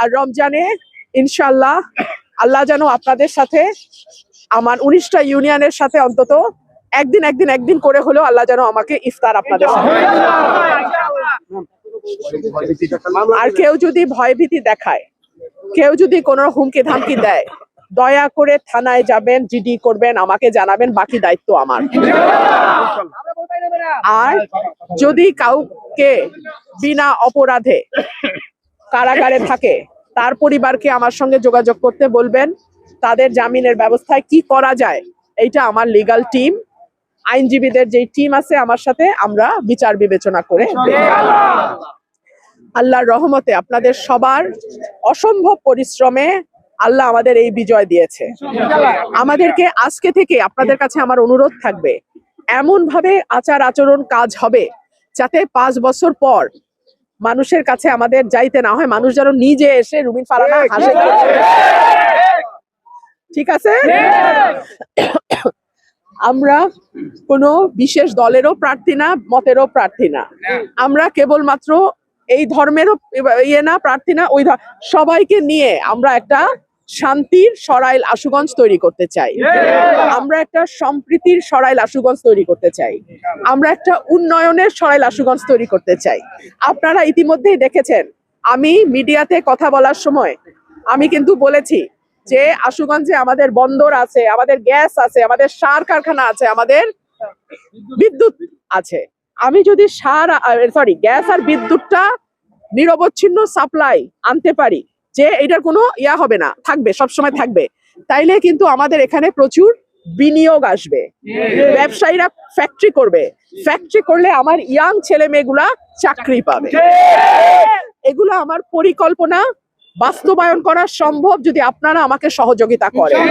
আর রমজানে ইনশাল্লাহ আল্লাহ যেন আপনাদের সাথে আমার উনিশটা ইউনিয়নের সাথে অন্তত একদিন একদিন একদিন করে হলেও আল্লাহ যেন আমাকে ইফতার আপনাদের আর কেউ যদি ভয়ভীতি দেখায়, কেউ যদি কোনো হুমকি ধামকি দেয়, দয়া করে থানায় যাবেন, জিডি করবেন, আমাকে জানাবেন, বাকি দায়িত্ব আমার। আর যদি কাউকে বিনা অপরাধে কারাগারে থাকে, তার পরিবারকে আমার সঙ্গে যোগাযোগ করতে বলবেন, তাদের জামিনের ব্যবস্থায় কি করা যায়, এইটা আমার লিগ্যাল টিম আইনজীবীদের যে টিম আছে আমার সাথে আমরা বিচার বিবেচনা করে। আল্লাহর রহমতে আপনাদের সবার অসম্ভব পরিশ্রমে আল্লাহ আমাদের এই বিজয় দিয়েছে আমাদেরকে আজকে থেকে আপনাদের কাছে আমার অনুরোধ থাকবে এমন ভাবে আচার আচরণ কাজ হবে, যাতে পাঁচ বছর পর মানুষের কাছে আমাদের যাইতে না হয় মানুষ যেন নিজে এসে রুমিন ফারানা হাসে। ঠিক আছে? আমরা কোনো বিশেষ দলেরও প্রার্থী না মতেরও প্রার্থী না। আমরা কেবলমাত্র এই ধর্মেরও ইয়ে না প্রার্থী না ওই সবাইকে নিয়ে আমরা একটা শান্তির সরাইল আশুগঞ্জ তৈরি করতে চাই। আমরা একটা সম্প্রীতির সরাইল আশুগঞ্জ তৈরি করতে চাই। আমরা একটা উন্নয়নের সরাইল আশুগঞ্জ তৈরি করতে চাই। আপনারা ইতিমধ্যেই দেখেছেন আমি মিডিয়াতে কথা বলার সময় আমি কিন্তু বলেছি যে আশুগঞ্জে আমাদের বন্দর আছে আমাদের গ্যাস আছে আমাদের সার কারখানা আছে আমাদের বিদ্যুৎ আছে। আমি যদি সার সরি গ্যাস আর বিদ্যুৎটা নিরবচ্ছিন্ন সাপ্লাই আনতে পারি যে এটার কোনো ইয়া হবে না থাকবে সবসময় থাকবে। তাইলে কিন্তু আমাদের এখানে প্রচুর বিনিয়োগ আসবে। ব্যবসায়ীরা ফ্যাক্টরি করবে। ফ্যাক্টরি করলে আমার ইয়াং ছেলে মেয়েগুলা চাকরি পাবে। এগুলো আমার পরিকল্পনা বাস্তবায়ন করা সম্ভব যদি আপনারা আমাকে সহযোগিতা করেন।